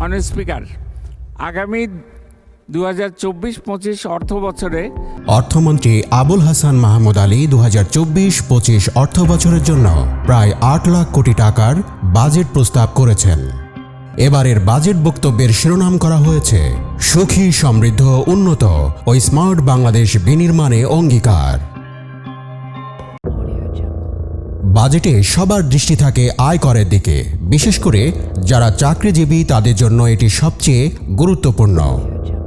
মাননীয় স্পিকার, আগামী দু হাজার চব্বিশ পঁচিশ অর্থ বছরে অর্থমন্ত্রী আবুল হাসান মাহমুদ আলী দু হাজার চব্বিশ পঁচিশ অর্থ বছরের জন্য প্রায় আট লাখ কোটি টাকার বাজেট প্রস্তাব করেছেন। এবারের বাজেট বক্তব্যের শিরোনাম করা হয়েছে, সুখী সমৃদ্ধ উন্নত ও স্মার্ট বাংলাদেশ বিনির্মাণে অঙ্গীকার। বাজেটে সবার দৃষ্টি থাকে আয় করের দিকে, বিশেষ করে যারা চাকরিজীবী তাদের জন্য এটি সবচেয়ে গুরুত্বপূর্ণ।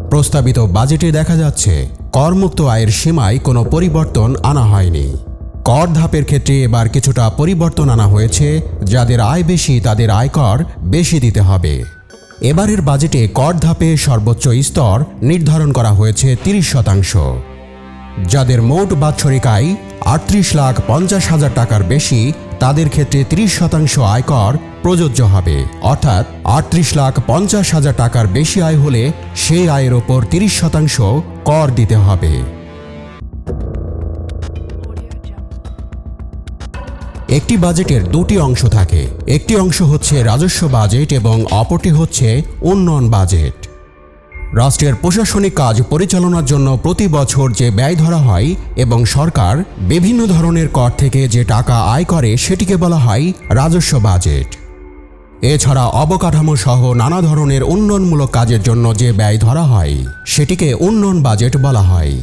প্রস্তাবিত বাজেটে দেখা যাচ্ছে, করমুক্ত আয়ের সীমায় কোনো পরিবর্তন আনা হয়নি। কর ধাপের ক্ষেত্রে এবার কিছুটা পরিবর্তন আনা হয়েছে, যাদের আয় বেশি তাদের আয়কর বেশি দিতে হবে। এবারের বাজেটে কর ধাপে সর্বোচ্চ স্তর নির্ধারণ করা হয়েছে তিরিশ শতাংশ। যাদের মোট বাৎসরিক আয় আটত্রিশ লাখ পঞ্চাশ হাজার টাকার বেশি, তাদের ক্ষেত্রে ত্রিশ শতাংশ আয়কর প্রযোজ্য হবে। অর্থাৎ আটত্রিশ লাখ পঞ্চাশ হাজার টাকার বেশি আয় হলে সেই আয়ের ওপর তিরিশ শতাংশ কর দিতে হবে। একটি বাজেটের দুটি অংশ থাকে। একটি অংশ হচ্ছে রাজস্ব বাজেট এবং অপরটি হচ্ছে উন্নয়ন বাজেট। রাষ্ট্রের প্রশাসনিক কাজ পরিচালনার জন্য প্রতি বছর যে ব্যয় ধরা হয় এবং সরকার বিভিন্ন ধরনের কর থেকে যে টাকা আয় করে সেটিকে বলা হয় রাজস্ব বাজেট। এছাড়া অবকাঠামো সহ নানা ধরনের উন্নয়নমূলক কাজের জন্য যে ব্যয় ধরা হয়, সেটিকে উন্নয়ন বাজেট বলা হয়।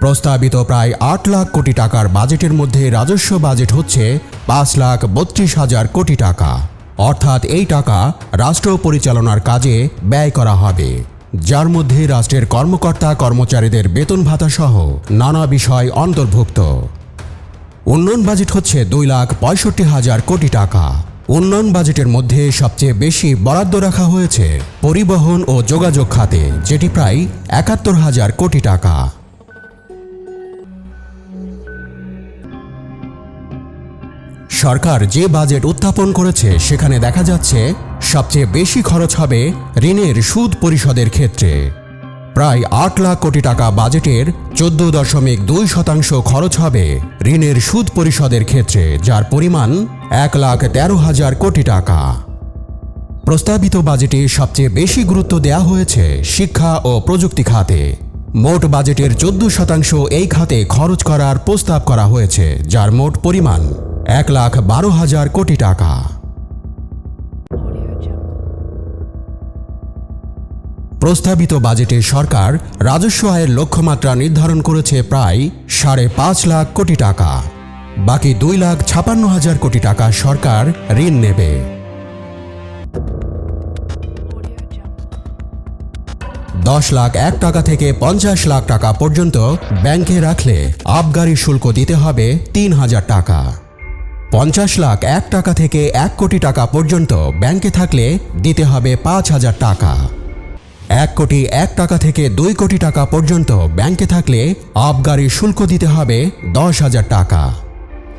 প্রস্তাবিত প্রায় আট লাখ কোটি টাকার বাজেটের মধ্যে রাজস্ব বাজেট হচ্ছে পাঁচ লাখ বত্রিশ হাজার কোটি টাকা। অর্থাৎ এই টাকা রাষ্ট্র পরিচালনার কাজে ব্যয় করা হবে। যার মধ্যে রাষ্ট্রের কর্মকর্তা, কর্মচারীদের বেতন ভাতা সহ নানা বিষয় অন্তর্ভুক্ত। উন্নয়ন বাজেট হচ্ছে দুই লাখ পঁয়ষট্টি হাজার কোটি টাকা। উন্নয়ন বাজেটের মধ্যে সবচেয়ে বেশি বরাদ্দ রাখা হয়েছে পরিবহন ও যোগাযোগ খাতে, যেটি প্রায় একাত্তর হাজার কোটি টাকা। সরকার যে বাজেট উত্থাপন করেছে, সেখানে দেখা যাচ্ছে সবচেয়ে বেশি খরচ হবে ঋণের সুদ পরিশোধের ক্ষেত্রে। প্রায় আট লাখ কোটি টাকা বাজেটের চোদ্দ দশমিক দুই শতাংশ খরচ হবে ঋণের সুদ পরিশোধের ক্ষেত্রে, যার পরিমাণ এক লাখ তেরো হাজার কোটি টাকা। প্রস্তাবিত বাজেটে সবচেয়ে বেশি গুরুত্ব দেওয়া হয়েছে শিক্ষা ও প্রযুক্তি খাতে। মোট বাজেটের চোদ্দ শতাংশ এই খাতে খরচ করার প্রস্তাব করা হয়েছে, যার মোট পরিমাণ এক লাখ বারো হাজার কোটি টাকা। প্রস্তাবিত বাজেটে সরকার রাজস্ব আয়ের লক্ষ্যমাত্রা নির্ধারণ করেছে প্রায় সাড়ে পাঁচ লাখ কোটি টাকা। বাকি দুই লাখ ছাপান্ন হাজার কোটি টাকা সরকার ঋণ নেবে। দশ লাখ এক টাকা থেকে পঞ্চাশ লাখ টাকা পর্যন্ত ব্যাংকে রাখলে আবগারি শুল্ক দিতে হবে তিন হাজার টাকা। পঞ্চাশ লাখ এক টাকা থেকে এক কোটি টাকা পর্যন্ত ব্যাংকে থাকলে দিতে হবে পাঁচ হাজার টাকা। এক কোটি এক টাকা থেকে দুই কোটি টাকা পর্যন্ত ব্যাংকে থাকলে আবগারি শুল্ক দিতে হবে দশ হাজার টাকা।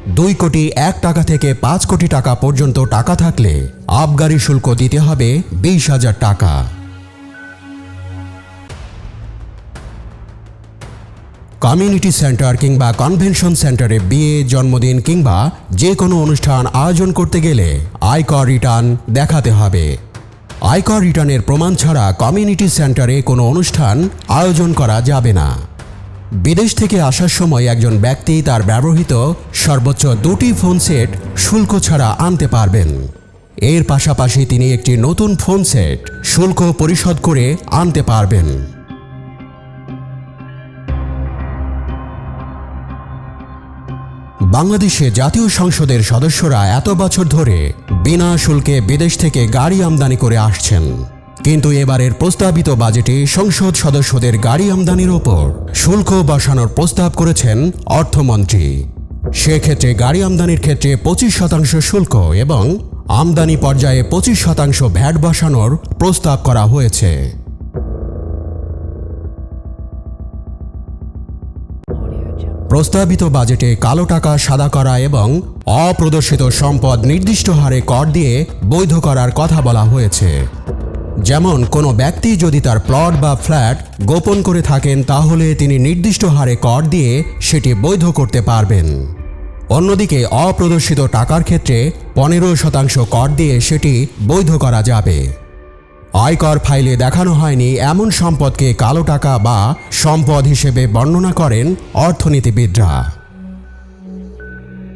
দুই কোটি এক টাকা থেকে পাঁচ কোটি টাকা পর্যন্ত টাকা থাকলে আবগারি শুল্ক দিতে হবে বিশ হাজার টাকা। কমিউনিটি সেন্টার কিংবা কনভেনশন সেন্টারে বিয়ে, জন্মদিন কিংবা যে কোনো অনুষ্ঠান আয়োজন করতে গেলে আয়কর রিটার্ন দেখাতে হবে। আয়কর রিটার্নের প্রমাণ ছাড়া কমিউনিটি সেন্টারে কোনো অনুষ্ঠান আয়োজন করা যাবে না। বিদেশ থেকে আসার সময় একজন ব্যক্তি তার ব্যবহৃত সর্বোচ্চ দুটি ফোন সেট শুল্ক ছাড়া আনতে পারবেন। এর পাশাপাশি তিনি একটি নতুন ফোন সেট শুল্ক পরিশোধ করে আনতে পারবেন। বাংলাদেশে জাতীয় সংসদের সদস্যরা এত বছর ধরে বিনা শুল্কে বিদেশ থেকে গাড়ি আমদানি করে আসছেন। কিন্তু এবারের প্রস্তাবিত বাজেটে সংসদ সদস্যদের গাড়ি আমদানির ওপর শুল্ক বসানোর প্রস্তাব করেছেন অর্থমন্ত্রী। সেক্ষেত্রে গাড়ি আমদানির ক্ষেত্রে পঁচিশ শতাংশ শুল্ক এবং আমদানি পর্যায়ে পঁচিশ শতাংশ ভ্যাট বসানোর প্রস্তাব করা হয়েছে। প্রস্তাবিত বাজেটে কালো টাকা সাদা করা এবং অপ্রদর্শিত সম্পদ নির্দিষ্ট হারে কর দিয়ে বৈধ করার কথা বলা হয়েছে। যেমন, কোনো ব্যক্তি যদি তার প্লট বা ফ্ল্যাট গোপন করে থাকেন, তাহলে তিনি নির্দিষ্ট হারে কর দিয়ে সেটি বৈধ করতে পারবেন। অন্যদিকে, অপ্রদর্শিত টাকার ক্ষেত্রে পনেরো শতাংশ কর দিয়ে সেটি বৈধ করা যাবে। আয়কর ফাইলে দেখানো হয়নি এমন সম্পদকে কালো টাকা বা সম্পদ হিসেবে বর্ণনা করেন অর্থনীতিবিদরা।